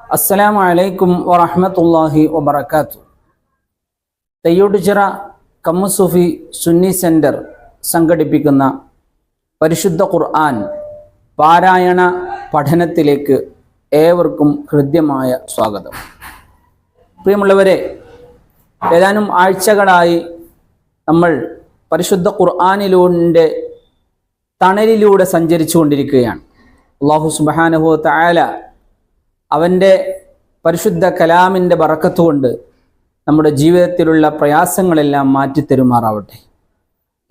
അസ്സലാമു അലൈക്കും വറഹ്മത്തുള്ളാഹി വബർക്കാത്തു തെയ്യോട്ടുചിറ കമ്മുസൂഫി സുന്നി സെന്റർ സംഘടിപ്പിക്കുന്ന പരിശുദ്ധ ഖുർആൻ പാരായണ പഠനത്തിലേക്ക് ഏവർക്കും ഹൃദ്യമായ സ്വാഗതം. പ്രിയമുള്ളവരെ ഏതാനും ആഴ്ചകളായി നമ്മൾ പരിശുദ്ധ ഖുർആാനിലൂടെ തണലിലൂടെ സഞ്ചരിച്ചു കൊണ്ടിരിക്കുകയാണ് അള്ളാഹു സുബാനുഹു തായാല അവന്റെ പരിശുദ്ധ കലാമിന്റെ വറക്കത്തുകൊണ്ട് നമ്മുടെ ജീവിതത്തിലുള്ള പ്രയാസങ്ങളെല്ലാം മാറ്റിത്തരുമാറാവട്ടെ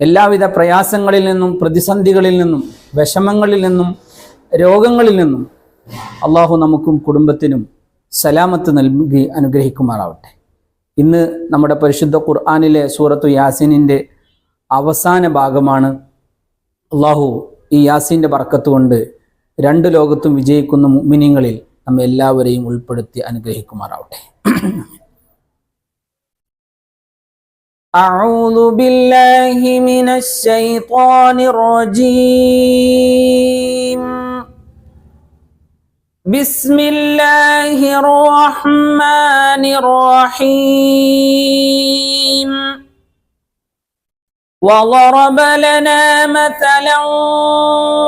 എല്ലാവിധ പ്രയാസങ്ങളിൽ നിന്നും പ്രതിസന്ധികളിൽ നിന്നും വിഷമങ്ങളിൽ നിന്നും രോഗങ്ങളിൽ നിന്നും അള്ളാഹു നമുക്കും കുടുംബത്തിനും സലാമത്ത് നൽകി അനുഗ്രഹിക്കുമാറാവട്ടെ. ഇന്ന് നമ്മുടെ പരിശുദ്ധ ഖുർആാനിലെ സൂറത്തു യാസീനിന്റെ അവസാന ഭാഗമാണ് അള്ളാഹു ഈ യാസീന്റെ വറക്കത്തുകൊണ്ട് രണ്ട് ലോകത്തും വിജയിക്കുന്ന മുമിനിങ്ങളിൽ നമ്മെ എല്ലാവരെയും ഉൾപ്പെടുത്തി അനുഗ്രഹിക്കുമാറാവട്ടെ أعوذ بالله من الشيطان الرجيم بسم الله الرحمن الرحيم وضرب لنا مثلا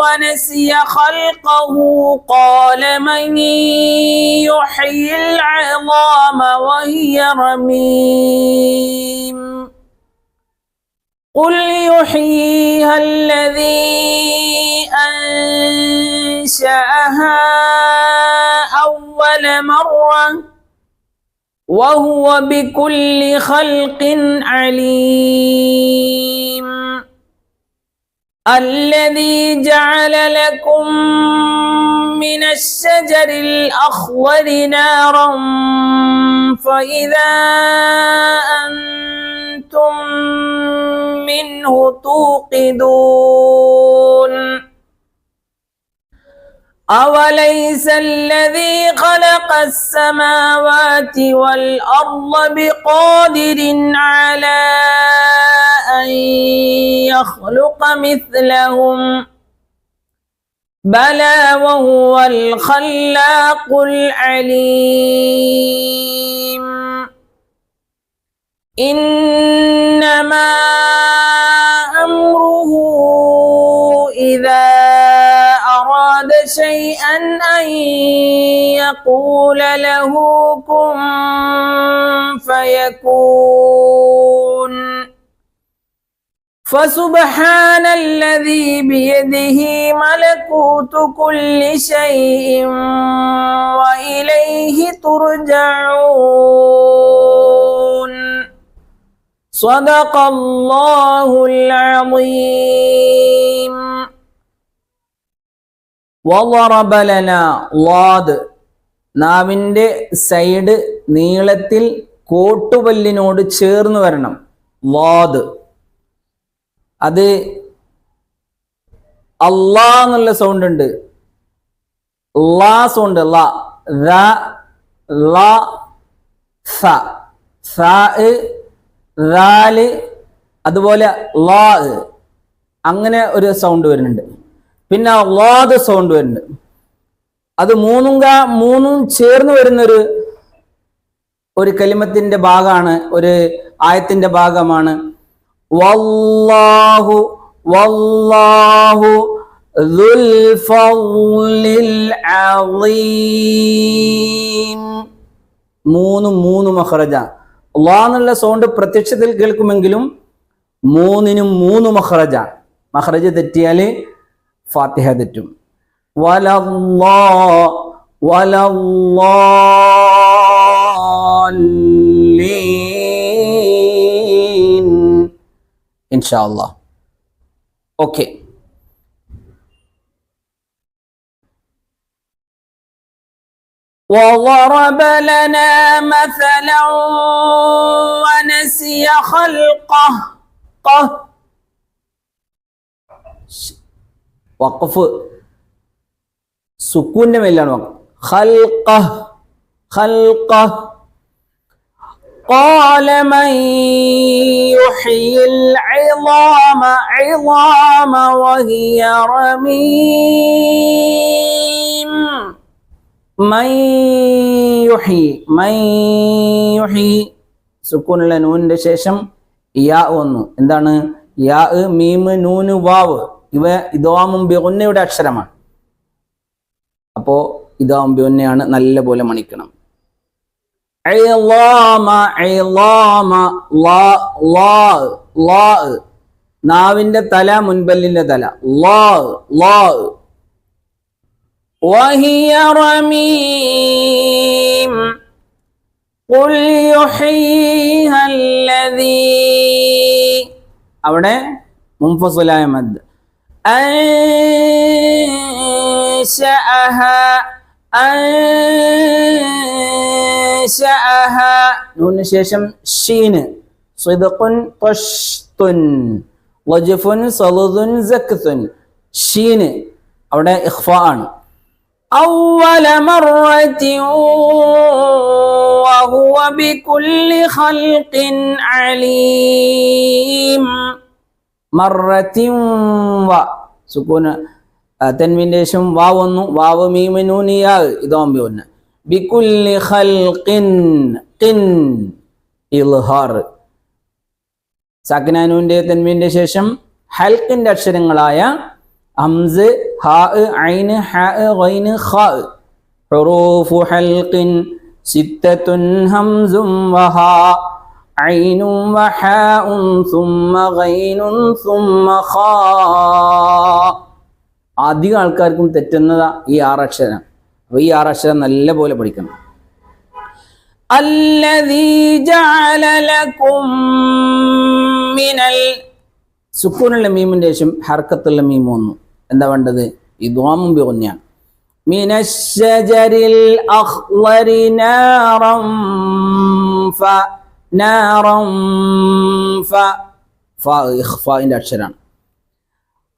ونسي خلقه قال من يحيي العظام وهي رميم قل يحييها الذي أنشأها أول مرة وهو بكل خلق عليم. الذي جعل لكم من الشجر الأخضر نارا فإذا أنتم منه توقدون. أوليس الذي خلق السماوات والأرض بقادر على أن يخلق مثلهم بلى وهو الخلاق العليم إنما أمره إذا شيئا أن يقول له كن فيكون. فسبحان الذي بيده ملكوت كل شيء وإليه ترجعون. صدق الله العظيم. വറബലന വാദ് നാവിന്റെ സൈഡ് നീളത്തിൽ കോട്ടുപല്ലിനോട് ചേർന്ന് വരണം. വാദ് അത് അള്ളാ എന്നുള്ള സൗണ്ട് ഉണ്ട്. ലാ സൗണ്ട് അതുപോലെ ലാ അങ്ങനെ ഒരു സൗണ്ട് വരുന്നുണ്ട്. പിന്നെ അള്ളാദ് സൗണ്ട് വരുന്നുണ്ട് അത് മൂന്നും മൂന്നും ചേർന്ന് വരുന്നൊരു ഒരു കലിമത്തിന്റെ ഭാഗമാണ് ഒരു ആയത്തിന്റെ ഭാഗമാണ്. വല്ലാഹു വല്ലാഹു മൂന്നും മൂന്ന് മഹ്റജ അള്ളാഹ് എന്നുള്ള സൗണ്ട് പ്രത്യക്ഷത്തിൽ കേൾക്കുമെങ്കിലും മൂന്നിനും മൂന്ന് മഹ്റജ മഹ്റജ് തെറ്റിയാൽ ഫാത്തിഹ തെറ്റും വലല്ലാ വലല്ലാലീൻ ഇൻഷാ അല്ലാഹ് ഓക്കെ وضرب لنا مثلا ونسي خلقه قه വഖഫ് സുക്കൂന്റെ മേലാണ് വഖഫ് ഖൽഖ ഖൽഖ قال من يحيي العظام عظام وهي رميم മൈയുഹി മൈയുഹി സുക്കൂനുള്ള നൂനിന്റെ ശേഷം യാ വന്നു എന്താണ് യാ മീമ് നൂന് വാവ് ഇവ ഇതോമും ബിഗുന്നയുടെ അക്ഷരമാണ് അപ്പോ ഇതാവും ബിഗുന്നയാണ് നല്ലപോലെ മണിക്കണം ഐളാമ, ഐളാമ, ലാ, ലാ, ലാ. നാവിന്റെ തല മുൻപല്ലിന്റെ തല ലാ ലാ وهي رميم قل يحييها الذي അവിടെ മുൻഫസലായ മദ് أنشأها أنشأها നൂന് ശേഷം ഷീന് صدق طشط وجف صلض زكث ഷീന് അവിടെ ഇഖ്ഫ ആണ് أول مرة وهو بكل خلق عليم വ. സുക്കൂന് തെൻവിന്റെ ശേഷം വാവ് ഒന്നു വാവ് മീമനൂനിയാ ഇതോമ്പി ഒന്ന് ബിക്കുല്ലി ഖൽഖിൻ ഖിൻ ഇൽഹാർ. ശേഷം ഹൽക്കിന്റെ അക്ഷരങ്ങളായ ഹംസ് ഹാ ഹ ഹുറൂഫു ഹൽഖിൻ ഹംസും വഹാ. عين وحاء ثم غين ثم خاء അധികം ആൾക്കാർക്കും തെറ്റുന്നതാ ഈ ആറക്ഷരം അപ്പൊ ഈ ആറക്ഷരം നല്ല പോലെ പഠിക്കണം الذي جعل لكم من ال സുക്കൂനുള്ള മീമിന്റെ ശേഷം ഹർക്കത്തുള്ള മീം വന്നു എന്താ വേണ്ടത് ഇദ്വാമും ബിഗുന്യാണ് من الشجر الأخضر نارا ف نارا ف ف إخفاء أكشران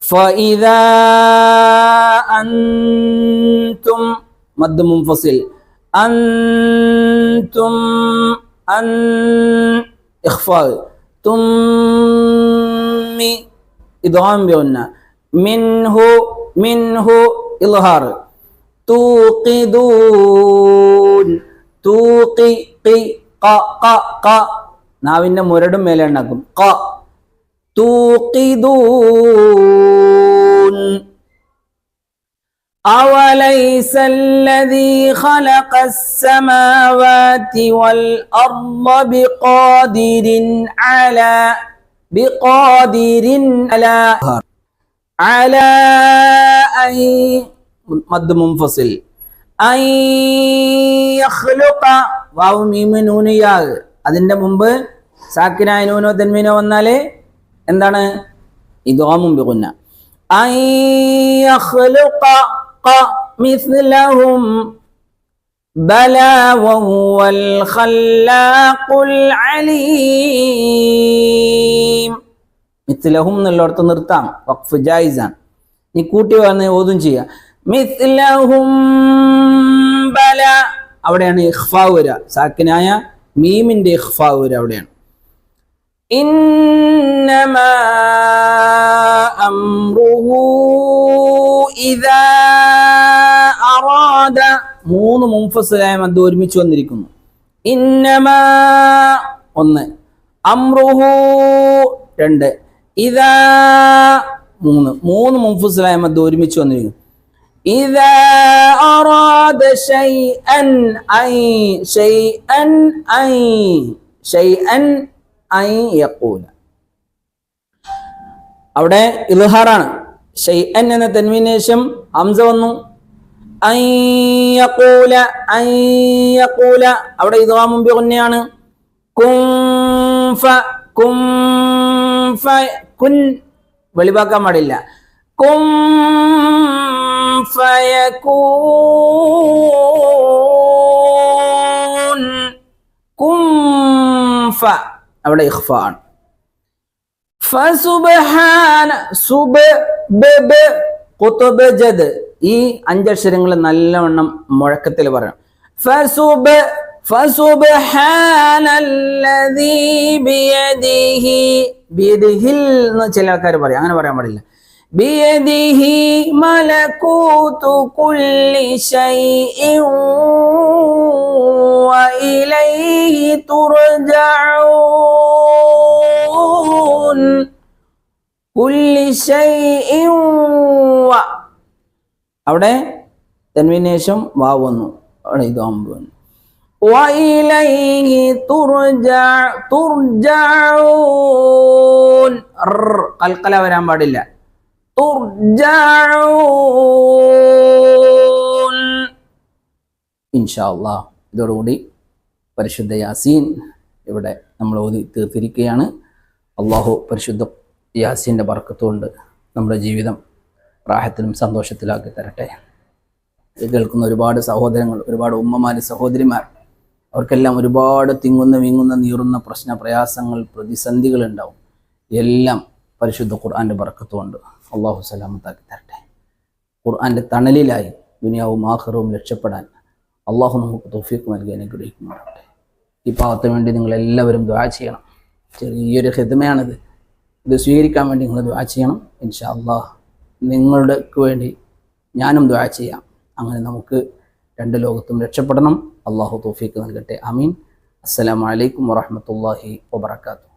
فإذا أنتم مد منفصل. أنتم أن إخفاء ثم إدغام بيونا. منه منه إظهار. توقدون توقي قي ق ق ق നാവിന്റെ മുരടും മേലെ ഉണ്ടാക്കും ക توقدون أوليس الذي خلق السماوات والأرض بقادر على بقادر على على أن مد منفصل أن يخلق വാവ് മീമ് നൂന് യാ അതിന്റെ മുമ്പ് സാക്കിനായ നൂനോ തെന്മീനോ വന്നാല് എന്താണ് ഇദോമും ബിഗുന്ന أن يخلق ق- مثلهم بلى وهو الخلاق العليم മിഥിലഹും എന്നുള്ളിടത്ത് നിർത്താം വഖഫ് ജായിസാണ് നീ കൂട്ടി വന്ന് ഓതും ചെയ്യാം മിഥിലഹും ബല അവിടെയാണ് ഇഖ്ഫാ വരിക സാക്കിനായ മീമിന്റെ ഇഖ്ഫാ വരിക അവിടെയാണ് إنما أمره إذا أراد മൂന്ന് മുംഫസിലായ മദ് ഒരുമിച്ച് വന്നിരിക്കുന്നു ഇന്നമ ഒന്ന് അമ്രുഹു രണ്ട് ഇതാ മൂന്ന് മൂന്ന് മുംഫസിലായ മദ് ഒരുമിച്ച് വന്നിരിക്കുന്നു إذا أراد شيئا أي شيئا أي شيئا أي يقول അവിടെ ഇൽഹാറാണ് ഷെയ്അൻ എന്ന തന്മീന് ശേഷം ഹംസ വന്നു അയ്യക്കൂല അയ്യക്കൂല അവിടെ ഇദ്ഗാമും ബിഗുന്നയാണ് കുംഫ കുംഫ കുൻ വെളിവാക്കാൻ പാടില്ല കും ഫയകൂൻ കുംഫ അവിടെ ഇഖ്ഫ ആണ്. ഫസുബ്ഹാന സുബ് ബ് ഖുത്ബ് ജദ്. ഈ അഞ്ചക്ഷരങ്ങൾ നല്ലവണ്ണം മുഴക്കത്തിൽ പറയണം. ഫസുബ് ഫസുബ്ഹാനല്ലദീ ബിയദിഹി. ബിയദിഹിൽ എന്ന് ചില ആൾക്കാർ പറയും. അങ്ങനെ പറയാൻ പാടില്ല. بيده ملكوت كل شيء وإليه ترجعون كل شيء و അവിടെ തെൻവിനേശം വാവ് വന്നു അവിടെ ഇത് അമ്പ് വന്നു وإليه ترجع ترجعون ർ കൽക്കല വരാൻ പാടില്ല തുർജഊൻ. ഇൻഷാ ഇതോടുകൂടി പരിശുദ്ധ യാസീൻ ഇവിടെ നമ്മൾ ഓതി തീർത്തിരിക്കുകയാണ്. അള്ളാഹു പരിശുദ്ധ യാസീന്റെ വർക്കത്തുകൊണ്ട് നമ്മുടെ ജീവിതം പ്രായത്തിലും സന്തോഷത്തിലാക്കി തരട്ടെ. കേൾക്കുന്ന ഒരുപാട് സഹോദരങ്ങൾ ഒരുപാട് ഉമ്മമാർ സഹോദരിമാർ അവർക്കെല്ലാം ഒരുപാട് തിങ്ങുന്ന വിങ്ങുന്ന നീറുന്ന പ്രശ്ന പ്രയാസങ്ങൾ പ്രതിസന്ധികളുണ്ടാവും എല്ലാം പരിശുദ്ധ ഖുർആാന്റെ ബർക്കത്തുകൊണ്ട് അള്ളാഹു സലാമത്താക്കി തരട്ടെ. ഖുർആന്റെ തണലിലായി ദുനിയാവും ആഹ്റവും രക്ഷപ്പെടാൻ അള്ളാഹു നമുക്ക് തോഫീക്ക് നൽകി അനുഗ്രഹിക്കുമാറാവട്ടെ ഈ പാവത്തിന് വേണ്ടി നിങ്ങളെല്ലാവരും ദ്വാ ചെയ്യണം. ചെറിയൊരു ഹിതമയാണിത് ഇത് സ്വീകരിക്കാൻ വേണ്ടി നിങ്ങൾ ദ്വാ ചെയ്യണം. ഇൻഷാ അള്ളാഹ് നിങ്ങളുടെ വേണ്ടി ഞാനും ദ്വാ ചെയ്യാം. അങ്ങനെ നമുക്ക് രണ്ട് ലോകത്തും രക്ഷപ്പെടണം. അള്ളാഹു തോഫീക്ക് നൽകട്ടെ. അമീൻ അസ്സലാമലൈക്കും വറഹമത്തല്ലാഹി വബർക്കാത്തു